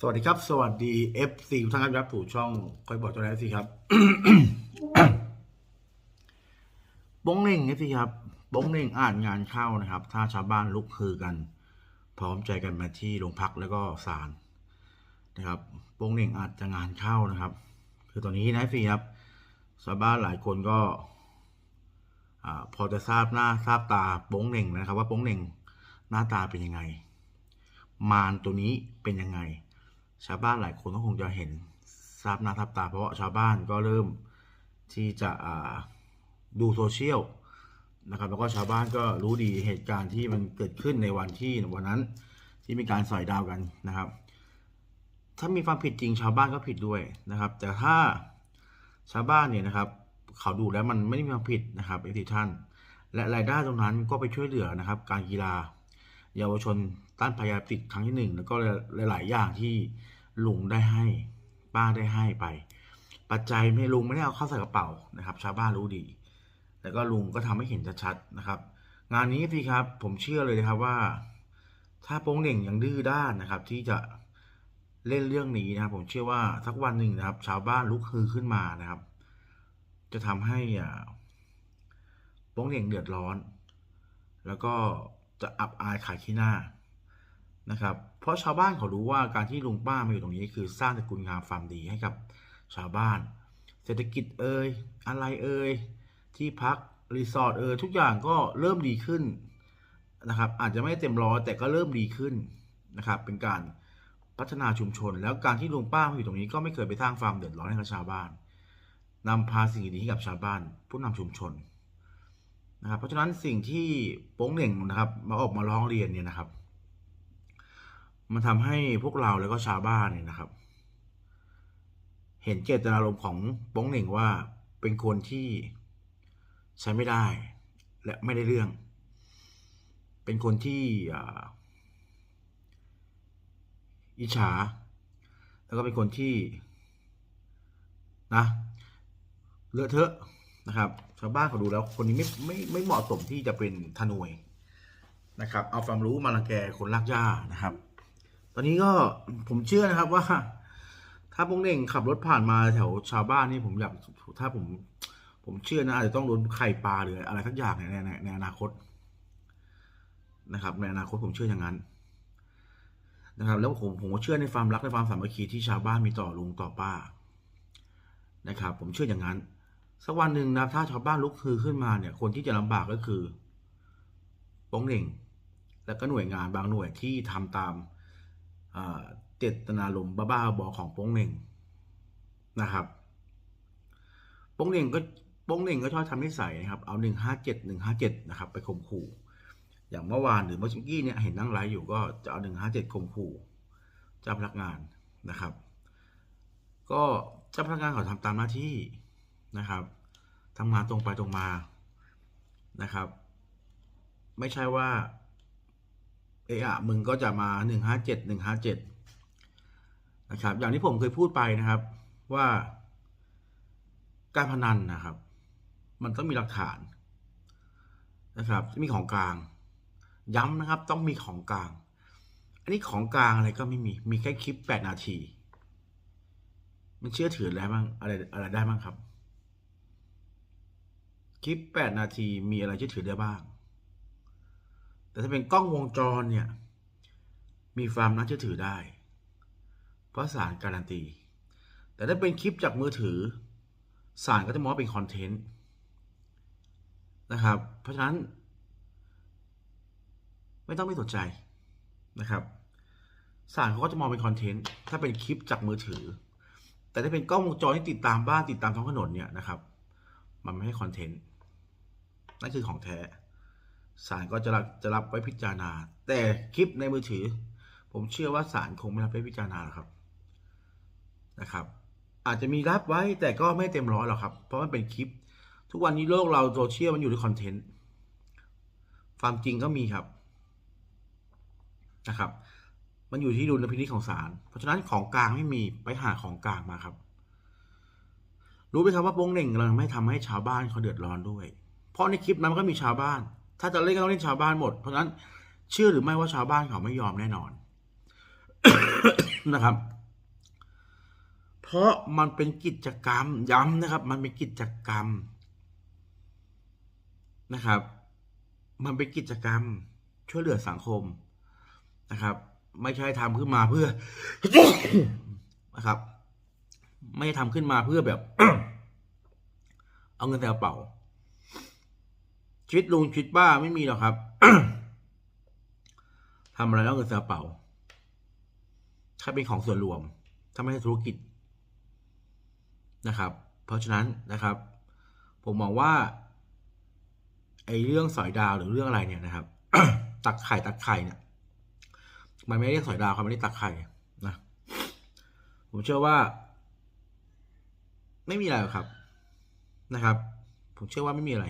สวัสดีครับ สวัสดี FC ทุกท่านครับถูกช่องคอยบอกตัวแรกสิครับบงเน่งสิครับบงเน่งอ่านงานเข้านะครับ ถ้าชาวบ้านลุกฮือกัน พร้อมใจกันมาที่โรงพักแล้วก็ศาลนะครับบงเน่งอาจจะงานเข้านะครับ คือตอนนี้นะสิครับชาวบ้านหลายคนก็อพอจะทราบหน้าทราบตาโป้งเหน่งนะครับ ว่าโป้งเหน่งหน้าตาเป็นยังไง มารตัวนี้เป็นยังไง ชาวบ้านหลายคนก็คงจะเห็นทราบหน้าทราบตา เพราะชาวบ้านก็เริ่มที่จะดูโซเชียลนะครับแล้วก็ชาวบ้านก็รู้ดีเหตุการณ์ที่มันเกิดขึ้นในวันที่วันนั้นที่มีการสอยดาวกันนะครับ ถ้ามีความผิดจริงชาวบ้านก็ผิดด้วยนะครับ แต่ถ้าชาวบ้านเนี่ยนะครับ เขาดูแล้วมันไม่ได้มีความผิดนะครับเอทีท่าน และรายได้ตรงนั้นก็ไปช่วยเหลือนะครับ การกีฬา เยาวชน ต้านพยาติดครั้งที่หนึ่งแล้วก็หลาย ๆ อย่างที่ลุงได้ให้ ป้าได้ให้ไป ปัจจัยไม่ลุงไม่ได้เอาเข้าใส่กระเป๋านะครับ ชาวบ้านรู้ดี แล้วก็ลุงก็ทำให้เห็นชัดๆนะครับ งานนี้พี่ครับผมเชื่อเลยนะครับว่า ถ้าโป้งเหน่งยังดื้อด้านนะครับ ที่จะเล่นเรื่องนี้นะครับ ผมเชื่อว่าสักวันหนึ่งนะครับ ชาวบ้านลุกฮือขึ้นมานะครับ จะทำให้อ่าโป้งเหน่งเดือดร้อน แล้วก็จะอับอายขายขี้หน้า นะครับ เพราะชาวบ้านเขารู้ว่าการที่ลุงป้ามาอยู่ตรงนี้คือสร้างตระกูลงามความดีให้กับชาวบ้าน เศรษฐกิจเอ่ยอะไรเอ่ยที่พักรีสอร์ทเอ่ยทุกอย่างก็เริ่มดีขึ้นนะครับ อาจจะไม่เต็มร้อยแต่ก็เริ่มดีขึ้นนะครับ เป็นการพัฒนาชุมชน แล้วการที่ลุงป้ามาอยู่ตรงนี้ก็ไม่เคยไปสร้างความเดือดร้อนให้กับชาวบ้านนำพาสิ่งดีให้กับชาวบ้าน ผู้นำชุมชนนะครับเพราะฉะนั้นสิ่งที่โป้งเหน่งนะครับ มาออกมาร้องเรียนเนี่ยนะครับ มันทำให้พวกเราแล้วก็ชาวบ้านเนี่ยนะครับ เห็นเจตนารมณ์ของป้งเหน่งว่าเป็นคนที่ใช้ไม่ได้ และไม่ได้เรื่อง เป็นคนที่อิจฉา แล้วก็เป็นคนที่นะเลอะเทอะนะครับ ชาวบ้านเขาดูแล้วคนนี้ไม่ไม่ไม่เหมาะสมที่จะเป็นทนวยนะครับ เอาความรู้มาลังแกคนลากย่านะครับ อนนี้ก็ผมเชื่อนะครับว่า ถ้าพงเน่งขับรถผ่านมาแถวชาวบ้านนี่ผมอยากถ้าผม ผมเชื่อนะอาจจะต้องโดนไข่ปลาหรืออะไรสักอย่างในในในอนาคตนะครับ ในอนาคตผมเชื่ออย่างนั้น นะครับ แล้วผมผมก็เชื่อในความรักในความสามัคคีที่ชาวบ้านมีต่อลุงต่อป้า นะครับ ผมเชื่ออย่างนั้นสักวันหนึ่งนะถ้าชาวบ้านลุกฮือขึ้นมาเนี่ย คนที่จะลำบากก็คือป้งเหน่ง แล้วก็หน่วยงานบางหน่วยที่ทำตาม เจตนารมณ์บ้าๆบอของโป้งเหน่งนะครับโป้งเหน่งก็โป้งเหน่งก็ชอบทำนิสัยนะครับ เอาหนึ่งห้าเจ็ดหนึ่งห้าเจ็ดนะครับ ไปข่มขู่ อย่างเมื่อวานหรือเมื่อกี้เนี่ยเห็นนั่งไลฟ์อยู่ก็จะเอาหนึ่งห้าเจ็ดข่มขู่เจ้าพนักงานนะครับ ก็เจ้าพนักงานเขาทำตามหน้าที่นะครับทำงานตรงไปตรงมานะครับ ไม่ใช่ว่า เอะมึงก็จะมาหนึ่งห้าเจ็ดหนึ่งห้าเจ็ดนะครับ อย่างที่ผมเคยพูดไปนะครับว่าการพนันนะครับ มันต้องมีหลักฐานนะครับมีของกลาง ย้ำนะครับ ต้องมีของกลาง อันนี้ของกลางอะไรก็ไม่มี มีแค่คลิปแปดนาที มันเชื่อถืออะไรบ้างอะไรอะไรได้บ้างครับ คลิปแปดนาทีมีอะไรเชื่อถือได้บ้าง แต่ถ้าเป็นกล้องวงจรเนี่ย มีความน่าเชื่อถือได้ เพราะสารการันตี แต่ถ้าเป็นคลิปจากมือถือสารก็จะมองว่าเป็นคอนเทนต์นะครับ เพราะฉะนั้น ไม่ต้องไม่สนใจนะครับสารเขาก็จะมองเป็นคอนเทนต์ถ้าเป็นคลิปจากมือถือ แต่ถ้าเป็นกล้องวงจรที่ติดตามบ้านติดตามท้องถนนเนี่ยนะครับ มันไม่ใช่คอนเทนต์นั่นคือของแท้ ศาลก็จะรับจะรับไว้พิจารณา แต่คลิปในมือถือ ผมเชื่อว่าศาลคงไม่รับไว้พิจารณาหรอกครับนะครับ อาจจะมีรับไว้แต่ก็ไม่เต็มร้อยหรอกครับ เพราะมันเป็นคลิป ทุกวันนี้โลกเราโซเชียลมันอยู่ในคอนเทนต์ความจริงก็มีครับนะครับ มันอยู่ที่ดุลพินิจของศาลเพราะฉะนั้นของกลางไม่มีไปหาของกลางมาครับ รู้ไหมครับว่าโป้งเหน่งกำลังไม่ทำให้ชาวบ้านเขาเดือดร้อนด้วย เพราะในคลิปนั้นมันก็มีชาวบ้าน ถ้าจะเล่นก็ต้องเล่นชาวบ้านหมด เพราะฉะนั้นเชื่อหรือไม่ว่าชาวบ้านเขาไม่ยอมแน่นอนนะครับ เพราะมันเป็นกิจกรรมย้ำนะครับ มันเป็นกิจกรรมนะครับ มันเป็นกิจกรรมช่วยเหลือสังคมนะครับ ไม่ใช่ทำขึ้นมาเพื่อนะครับ ไม่ได้ทำขึ้นมาเพื่อแบบ เอาเงินใส่กระเป๋า ชีวิตลุงชีวิตป้าไม่มีหรอกครับทำอะไรแล้วเอาเงินใส่กระเป๋าถ้าเป็นของส่วนรวม ถ้าไม่ใช่ธุรกิจนะครับ เพราะฉะนั้นนะครับ ผมมองว่าไอ้เรื่องสอยดาวหรือเรื่องอะไรเนี่ยนะครับ ตักไข่ตักไข่เนี่ยมันไม่เรียกสอยดาวเขาไม่ได้ตักไข่นะผมเชื่อว่า ไม่มีอะไรครับนะครับ ผมเชื่อว่าไม่มีอะไร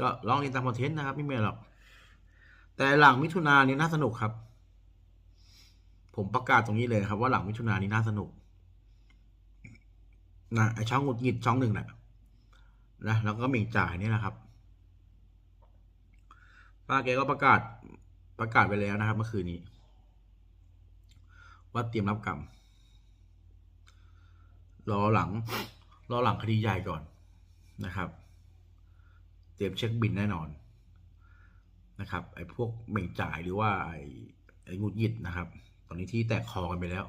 ก็ลองเรียนตามคอนเทนต์นะครับ ไม่มีหรอก แต่หลังมิถุนานี้น่าสนุกครับ ผมประกาศตรงนี้เลยครับ ว่าหลังมิถุนานี้น่าสนุกนะไอช่องหงุดหงิดช่องหนึ่งนะนะแล้วก็เหม่งจ่ายนี่นะครับป้าแกก็ประกาศประกาศไปแล้วนะครับเมื่อคืนนี้ ว่าเตรียมรับกรรมรอหลัง รอหลังคดีใหญ่ก่อนนะครับ เตรียมเช็คบินแน่นอนนะครับไอ้พวกเหม่งจ่ายหรือว่าไอ้ไอ้หงุดหงิดนะครับ ตอนนี้ที่แตกคอกันไปแล้ว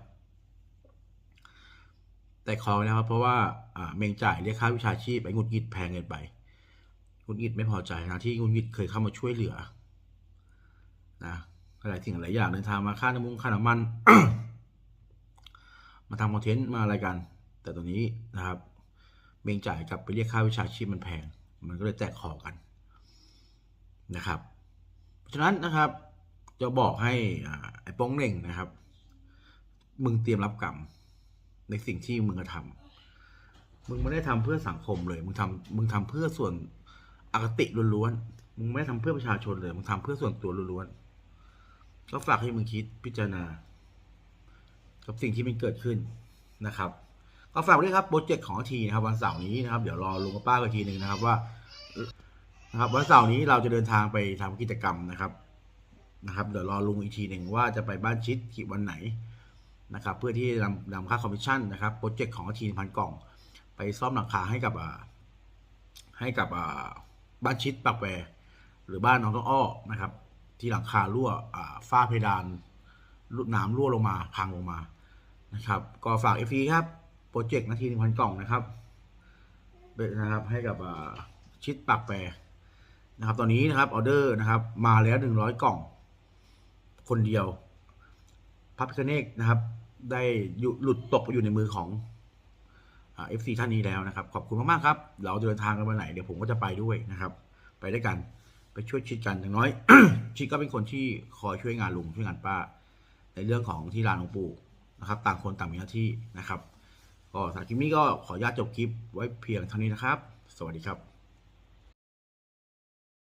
แตกคอไปแล้วครับเพราะว่าอ่าเมงจ่ายเรียกค่าวิชาชีพไอ้หงุดหงิดแพงเกินไปหงุดหงิดไม่พอใจนะที่หงุดหงิดเคยเข้ามาช่วยเหลือนะหลายสิ่งหลายอย่างเดินทางมาค่าน้ำมันค่าน้ำมันมาทำคอนเทนต์มาอะไรกัน แต่ตอนนี้นะครับเมงจ่ายกลับไปเรียกค่าวิชาชีพมันแพง มันก็เลยแตกคอกันนะครับ เพราะฉะนั้นนะครับจะบอกให้อ่าไอ้ป้งเน่งนะครับ มึงเตรียมรับกรรมในสิ่งที่มึงกระทำมึงไม่ได้ทำเพื่อสังคมเลย มึงทำมึงทำเพื่อส่วนอคติล้วนๆ มึงไม่ได้ทำเพื่อประชาชนเลย มึงทำเพื่อส่วนตัวล้วนๆ ก็ฝากให้มึงคิดพิจารณา กับสิ่งที่มันเกิดขึ้นนะครับ ก็ฝากด้วยครับโปรเจกต์ของทีนะครับวันเสาร์นี้นะครับเดี๋ยวรอลุงกับป้ากันทีหนึ่งนะครับว่านะครับวันเสาร์นี้เราจะเดินทางไปทำกิจกรรมนะครับนะครับเดี๋ยวรอลุงอีกทีหนึ่งว่าจะไปบ้านชิดที่วันไหนนะครับเพื่อที่นำนำค่าคอมมิชชั่นนะครับโปรเจกต์ของทีพันกล่อง ไปซ่อมหลังคาให้กับอ่าให้กับอ่าบ้านชิดปากแปรหรือบ้านน้องต้องอ้อนะครับ ที่หลังคารั่วอ่าฝ้าเพดานรั่วน้ำรั่วลงมาพังลงมานะครับ ก็ฝากเอฟีครับ รเจกต์นาทีหนึ่งพันกล่องนะครับนะครับให้กับชิดปากแปรนะครับ ตอนนี้นะครับออเดอร์นะครับ มาแล้วหนึ่งร้อยกล่อง คนเดียวพระพิคเนกนะครับ ได้หลุดตกไปอยู่ในมือของเอฟซีท่านนี้แล้วนะครับ ขอบคุณมากๆครับ เราเดินทางกันวันไหนเดี๋ยวผมก็จะไปด้วยนะครับ ไปด้วยกันไปช่วยชิดกันอย่างน้อยชิดก็เป็นคนที่คอยช่วยงานลุงช่วยงานป้า ในเรื่องของที่ร้านหลวงปู่นะครับ ต่างคนต่างมีหน้าที่นะครับ ก็สำหรับคลิปนี้ก็ขออนุญาตจบคลิปไว้เพียงเท่านี้นะครับ สวัสดีครับ